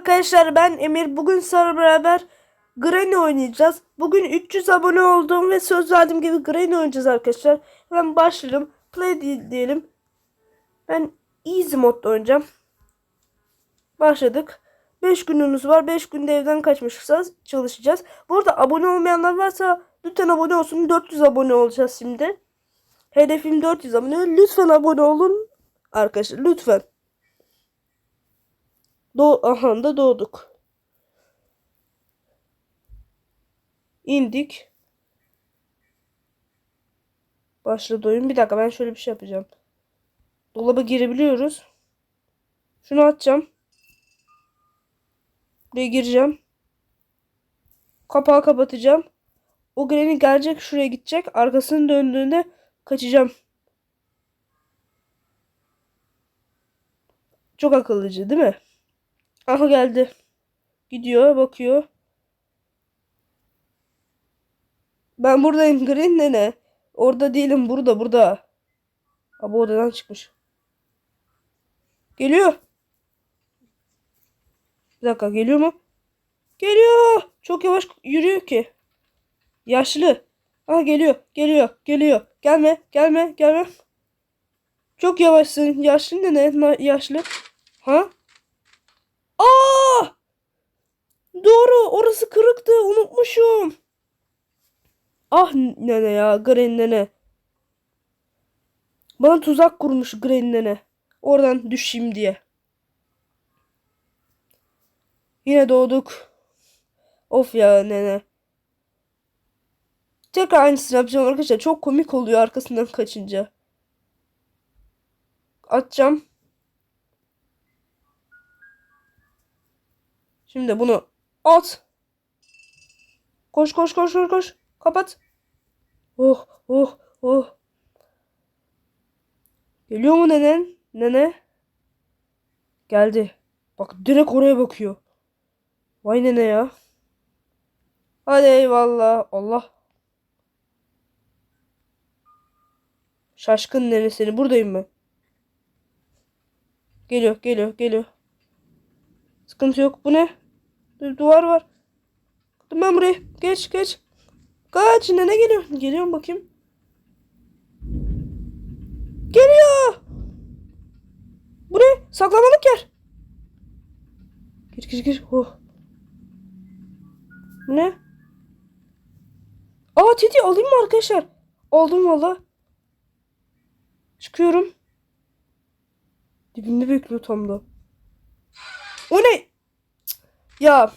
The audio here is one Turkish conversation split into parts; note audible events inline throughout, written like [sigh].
Arkadaşlar ben Emir. Bugün sizlerle beraber Granny oynayacağız. Bugün 300 abone olduğum ve söz verdiğim gibi Granny oynayacağız arkadaşlar. Hemen başlayalım. Play di- diyelim. Ben easy modda oynayacağım. Başladık. 5 günümüz var. 5 günde evden kaçmışız. Çalışacağız. Bu arada abone olmayanlar varsa lütfen abone olsun. 400 abone olacağız şimdi. Hedefim 400 abone. Lütfen abone olun. Arkadaşlar lütfen. Do Aha doğduk. İndik. Başladı oyun. Bir dakika ben şöyle bir şey yapacağım. Dolaba girebiliyoruz. Şunu atacağım. Buraya gireceğim. Kapağı kapatacağım. O Granny gelecek şuraya gidecek. Arkasını döndüğünde kaçacağım. Çok akıllıcı değil mi? Aha geldi. Gidiyor bakıyor. Ben buradayım Green nene. Orada değilim burada burada. Abi odadan çıkmış. Geliyor. Bir dakika geliyor mu? Geliyor. Çok yavaş yürüyor ki. Yaşlı. Ah geliyor. Geliyor. Geliyor. Gelme. Gelme. Gelme. Çok yavaşsın. Yaşlı. Na- Yaşlı. Ha? Aa! Doğru, orası kırıktı. Unutmuşum. Ah nene ya, Gren nene. Bana tuzak kurmuş Gren nene. Oradan düşeyim diye. Yine doğduk. Of ya nene. Tekrar aynısını yapacağım arkadaşlar. Çok komik oluyor arkasından kaçınca. Atacağım. Şimdi bunu at. Koş koş koş koş koş. Kapat. Oh oh oh. Geliyor mu nenen? Nene? Geldi. Bak direkt oraya bakıyor. Vay nene ya. Hadi eyvallah. Allah. Şaşkın nene seni. Buradayım ben. Geliyor geliyor geliyor. Sıkıntı yok. Bu ne? Du- Duvar var. Ben buraya. Geç geç. Kaç ne ne geliyor? Geliyor mu bakayım? Geliyor. Bu ne? Saklamalık yer. Gir gir gir. Oh. Bu ne? Aa Titi alayım mı arkadaşlar? Aldım valla. Çıkıyorum. Dibimde bekliyor tam da. O ne? Ya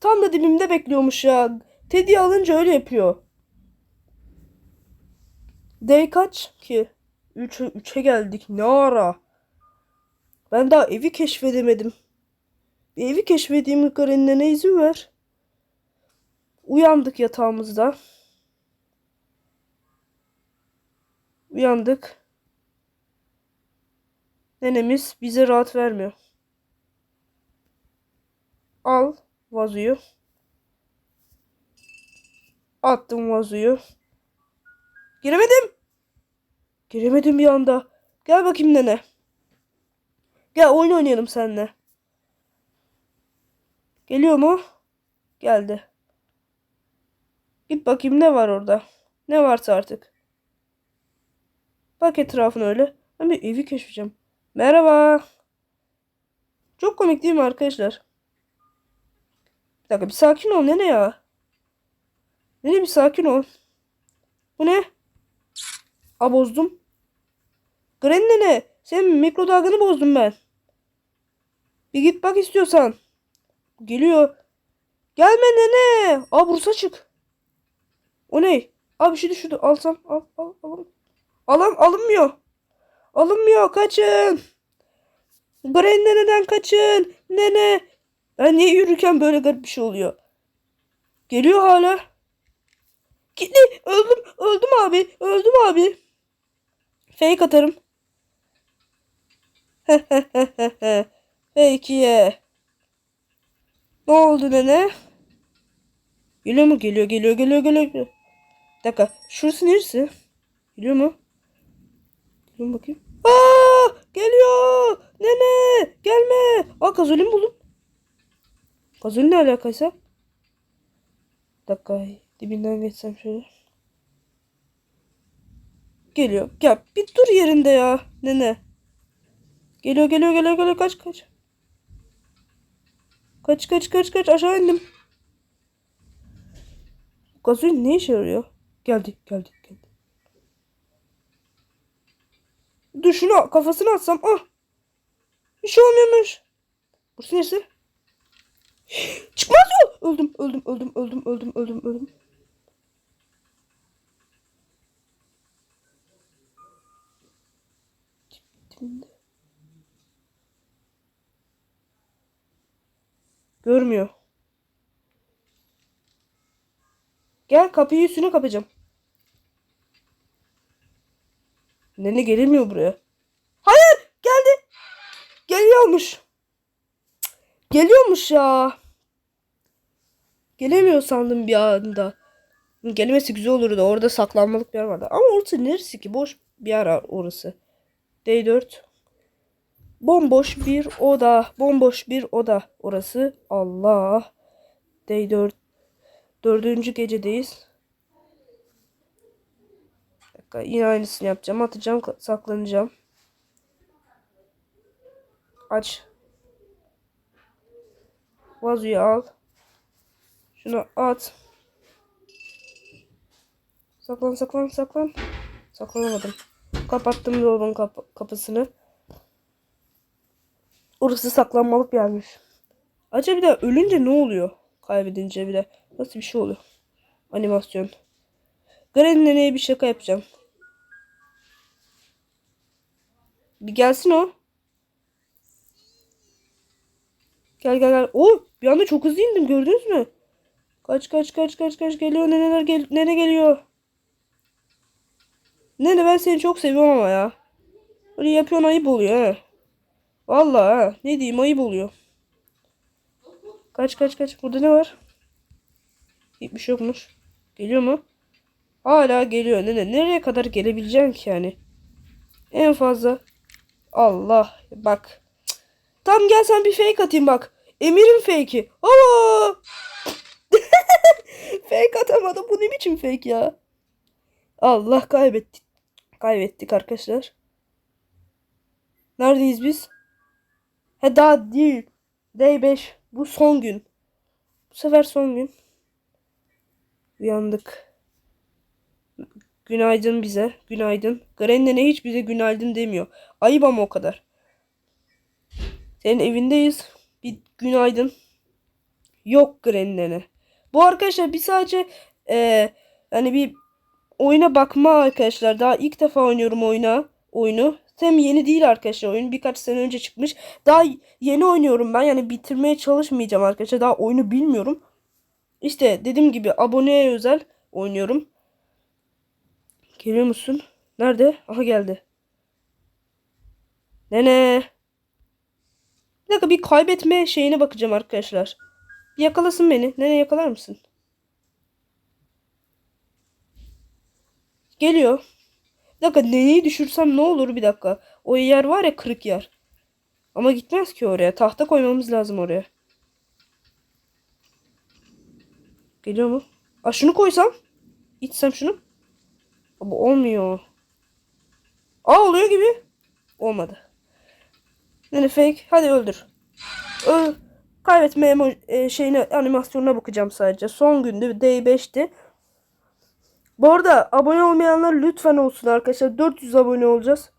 tam da dibimde bekliyormuş ya. Teddy alınca öyle yapıyor. Day kaç ki? 3 3'e geldik. Ne ara? Ben daha evi keşfedemedim. Bir evi keşfedeyim Karen'le ne izin ver. Uyandık yatağımızda. Uyandık. Nenemiz bize rahat vermiyor. Al vazoyu. Attım vazoyu. Giremedim. Giremedim bir anda. Gel bakayım nene. Gel oyun oynayalım seninle. Geliyor mu? Geldi. Git bakayım ne var orada. Ne varsa artık. Bak etrafına öyle. Ben bir evi keşfedeceğim. Merhaba. Çok komik değil mi arkadaşlar? Bir dakika bir sakin ol nene ya. Nene bir sakin ol. Bu ne? A bozdum. Gren nene. Senin mikrodalganı bozdum ben. Bir git bak istiyorsan. Geliyor. Gelme nene. A bursa çık. O ne? Abi şey düşürdü. Alsam. Al al al. Alam alınmıyor. Alınmıyor. Kaçın. Gren neneden kaçın. Nene. Ben niye yürürken böyle garip bir şey oluyor? Geliyor hala. Gitti. Öldüm. Öldüm abi. Öldüm abi. Fake atarım. [laughs] Fake ye. Ne oldu nene? Geliyor mu? Geliyor, geliyor, geliyor, geliyor. Bir dakika. Şurası neresi? Geliyor mu? Geliyor mu bakayım? Aa! Geliyor! Nene! Gelme! Aa gazolim buldum. Gazın ne alakaysa? Bir dakika dibinden geçsem şöyle. Geliyor. Ya bir dur yerinde ya. Nene. Geliyor geliyor geliyor geliyor kaç kaç. Kaç kaç kaç kaç aşağı indim. Gazın ne işe yarıyor? Geldi geldi geldi. Dur şunu kafasına atsam. Ah. Bir şey olmuyormuş. Burası neresi? Çıkmaz yol. Öldüm öldüm öldüm öldüm öldüm öldüm öldüm. Dibinde. Görmüyor. Gel kapıyı üstüne kapacağım. Nene gelemiyor buraya. Hayır geldi. Geliyormuş. Geliyormuş ya. Gelemiyor sandım bir anda. Gelmesi güzel olurdu. Orada saklanmalık bir yer vardı. Ama orası neresi ki? Boş bir yer orası. D4. Bomboş bir oda. Bomboş bir oda. Orası. Allah. D4. Dördüncü gecedeyiz. Bir dakika, yine aynısını yapacağım. Atacağım. Saklanacağım. Aç. Vazoyu al. Şunu at. Saklan saklan saklan. Saklanamadım. Kapattım dolabın kap- kapısını. Orası saklanmalık yermiş. Acaba bir de ölünce ne oluyor? Kaybedince bir de. Nasıl bir şey oluyor? Animasyon. Granny neneye bir şaka yapacağım. Bir gelsin o. Gel gel gel. Oo, bir anda çok hızlı indim gördünüz mü? Kaç kaç kaç kaç kaç geliyor neneler gel nene geliyor. Nene ben seni çok seviyorum ama ya. Öyle yapıyorsun ayıp oluyor he. Vallahi ha. Ne diyeyim ayıp oluyor. Kaç kaç kaç. Burada ne var? Hiçbir şey yokmuş. Geliyor mu? Hala geliyor. Nene nereye kadar gelebileceksin ki yani? En fazla. Allah. Bak. Tam gel sen bir fake atayım bak. Emir'in fake'i. Aa! [laughs] fake atamadım. Bu ne biçim fake ya? Allah kaybettik. Kaybettik arkadaşlar. Neredeyiz biz? He daha değil. Day 5. Bu son gün. Bu sefer son gün. Uyandık. Günaydın bize. Günaydın. Granny hiç bize günaydın demiyor. Ayıp ama o kadar. Senin evindeyiz. Günaydın. Yok Granny nene. Bu arkadaşlar bir sadece eee yani bir oyuna bakma arkadaşlar. Daha ilk defa oynuyorum oyuna. Oyunu. Hem yeni değil arkadaşlar oyun. Birkaç sene önce çıkmış. Daha yeni oynuyorum ben. Yani bitirmeye çalışmayacağım arkadaşlar. Daha oyunu bilmiyorum. İşte dediğim gibi aboneye özel oynuyorum. Geliyor musun? Nerede? Aha geldi. Nene. Bir dakika bir kaybetme şeyine bakacağım arkadaşlar. Bir yakalasın beni. Nene yakalar mısın? Geliyor. Bir dakika neneyi düşürsem ne olur bir dakika. O yer var ya kırık yer. Ama gitmez ki oraya. Tahta koymamız lazım oraya. Geliyor mu? Aa şunu koysam. İçsem şunu. Bu olmuyor. Aa oluyor gibi. Olmadı. Nene fake. Hadi öldür. Öl. Kaybetme emo e, şeyine animasyonuna bakacağım sadece. Son gündü. Day 5'ti. Bu arada abone olmayanlar lütfen olsun arkadaşlar. 400 abone olacağız.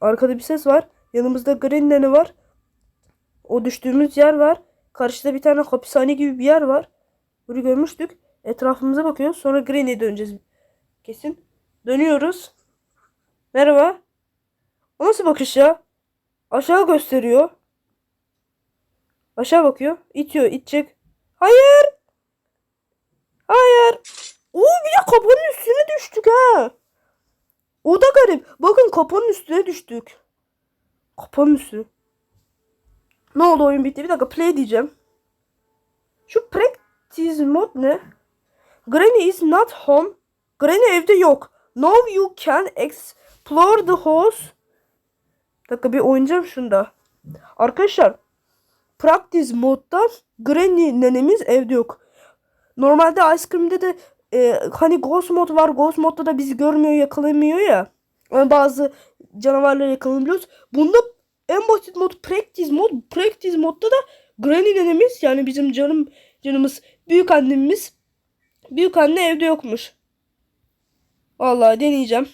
Arkada bir ses var. Yanımızda Green Nene var. O düştüğümüz yer var. Karşıda bir tane hapishane gibi bir yer var. Bunu görmüştük. Etrafımıza bakıyoruz. Sonra Green'e döneceğiz. Kesin. Dönüyoruz. Merhaba. O nasıl bakış ya? Aşağı gösteriyor. Aşağı bakıyor. İtiyor. itecek. Hayır. Hayır. Oo bir de kapının üstüne düştük ha. O da garip. Bakın kapının üstüne düştük. Kapının üstü. Ne oldu oyun bitti. Bir dakika play diyeceğim. Şu practice mod ne? Granny is not home. Granny evde yok. Now you can explore the house. Dakika bir oynayacağım şunda. Arkadaşlar practice moddan Granny nenemiz evde yok. Normalde Ice Cream'de de e, hani Ghost mod var. Ghost modda da bizi görmüyor, yakalamıyor ya. Yani bazı canavarları yakalayabiliyoruz. Bunda en basit mod practice mod. Practice modda da Granny nenemiz yani bizim canım canımız büyük annemiz büyük anne evde yokmuş. Vallahi deneyeceğim.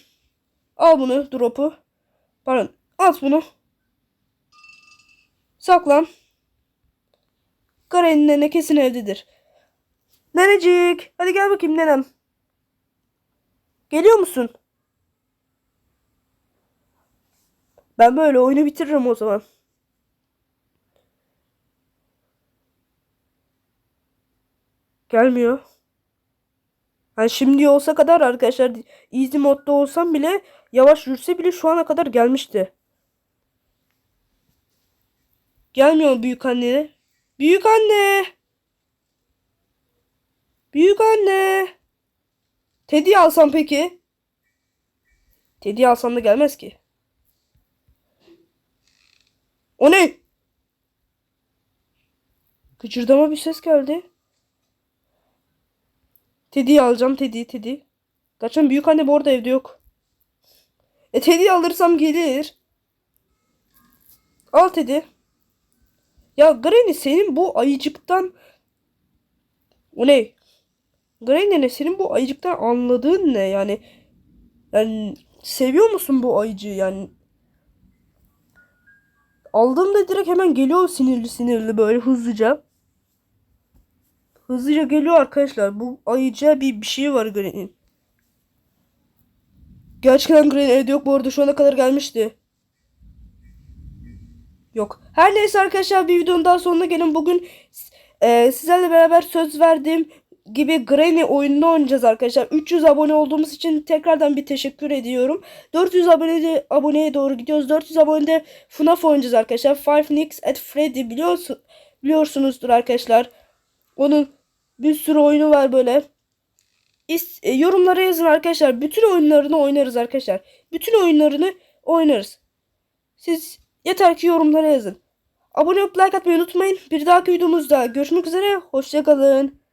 Al bunu drop'u. Pardon. At bunu. Saklan. Granny nene kesin evdedir. Nenecik. Hadi gel bakayım nenem. Geliyor musun? Ben böyle oyunu bitiririm o zaman. Gelmiyor. Yani şimdi olsa kadar arkadaşlar easy modda olsam bile yavaş yürüse bile şu ana kadar gelmişti. Gelmiyor büyük anne. Büyük anne. Büyük anne. Teddy alsam peki? Teddy alsam da gelmez ki. O ne? Gıcırdama bir ses geldi. Teddy'yi alacağım. Teddy, Teddy. Kaçan büyük anne bu arada evde yok. E Teddy'yi alırsam gelir. Al Teddy. Ya Granny senin bu ayıcıktan... O ne? Granny ne? Senin bu ayıcıktan anladığın ne? Yani... Yani seviyor musun bu ayıcığı yani? Aldığımda direkt hemen geliyor sinirli sinirli böyle hızlıca. Hızlıca geliyor arkadaşlar. Bu ayıca bir, bir şey var Granny'nin. Gerçekten Granny evde yok bu arada şu ana kadar gelmişti. Yok. Her neyse arkadaşlar bir videonun daha sonuna gelin. Bugün e, sizlerle beraber söz verdiğim gibi Granny oyununu oynayacağız arkadaşlar. 300 abone olduğumuz için tekrardan bir teşekkür ediyorum. 400 abone aboneye doğru gidiyoruz. 400 abonede FNAF oynayacağız arkadaşlar. Five Nights at Freddy biliyorsun, biliyorsunuzdur arkadaşlar. Onun bir sürü oyunu var böyle. İs, e, yorumlara yazın arkadaşlar. Bütün oyunlarını oynarız arkadaşlar. Bütün oyunlarını oynarız. Siz yeter ki yorumlara yazın. Abone olup like atmayı unutmayın. Bir dahaki videomuzda görüşmek üzere. Hoşçakalın.